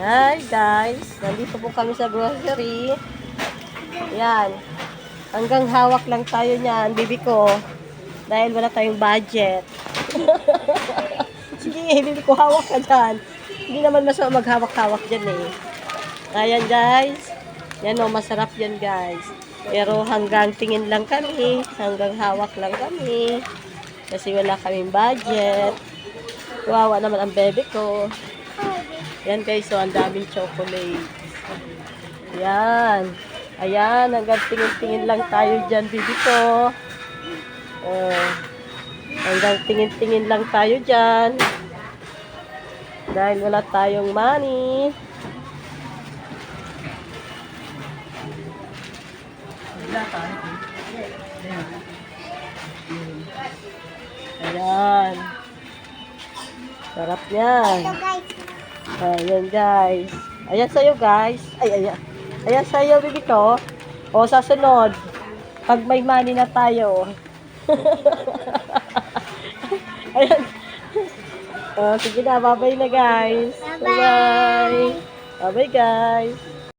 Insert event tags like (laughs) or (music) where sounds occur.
Hi guys, nandito po kami sa grocery. Yan. Hanggang hawak lang tayo niyan, bibi ko. Dahil wala tayong budget. (laughs) Sige, bibi ko hawak ka dyan. Hindi naman masama maghawak-hawak dyan eh. Ayan guys. Yan o, masarap yan guys. Pero hanggang tingin lang kami. Hanggang hawak lang kami. Kasi wala kaming budget. Kawawa naman ang bebe ko. Yan guys, so ang daming chocolate. Yan. Ayan, hanggang tingin-tingin lang tayo dyan, bibi ko. Oh. Hanggang tingin-tingin lang tayo dyan. Dahil wala tayong money. Ayan. Sarap yan. Ayan guys. Ayan sa'yo guys. Ay, ayan. Ayan sa'yo, bibi ko. O, sa sunod. Pag may money na tayo. (laughs) ayan. O, sige na. Bye-bye na guys. Bye-bye. Bye-bye guys.